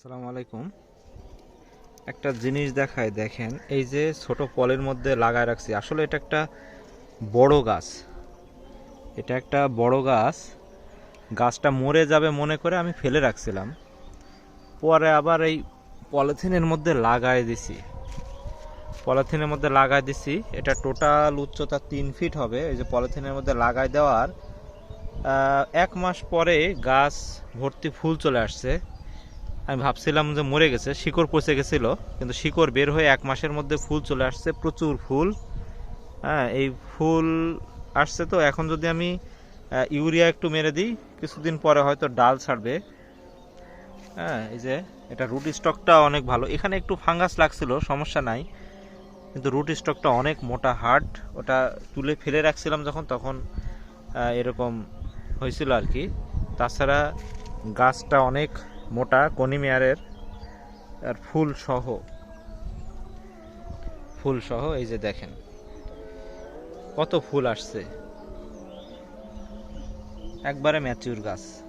আসসালামু আলাইকুম। একটা জিনিস দেখায় দেখেন, এই যে ছোট পলের মধ্যে লাগায় রাখছি, আসলে এটা একটা বড় গাছ। এটা একটা বড় গাছ, গাছটা মরে যাবে মনে করে আমি ফেলে রাখছিলাম। পরে আবার এই পলিথিনের মধ্যে লাগায় দিছি। পলিথিনের মধ্যে লাগায় দিছি, এটা টোটাল উচ্চতা তিন ফিট হবে, এই যে পলিথিনের মধ্যে লাগায় দেওয়ার এক মাস পরে গাছ ভর্তি ফুল চলে আসছে। আমি ভাবছিলাম যে মরে গেছে, শিকড় পচে গেছিল, কিন্তু শিকড় বের হয়ে এক মাসের মধ্যে ফুল চলে আসছে, প্রচুর ফুল। হ্যাঁ এই ফুল আসছে তো, এখন যদি আমি ইউরিয়া একটু মেরে দিই, কিছুদিন পরে হয়তো ডাল ছাড়বে। হ্যাঁ এই যে, এটা রুট স্টকটা অনেক ভালো। এখানে একটু ফাঙ্গাস লাগছিল, সমস্যা নাই, কিন্তু রুট স্টকটা অনেক মোটা হার্ড। ওটা তুলে ফেলে রাখছিলাম যখন, তখন এরকম হয়েছিল আর কি। তাছাড়া গাছটা অনেক মোটা কনিমেয়ারের, আর ফুল সহ। ফুল সহ, এই যে দেখেন। কত ফুল আসছে। একবারে ম্যাচিউর গাছ।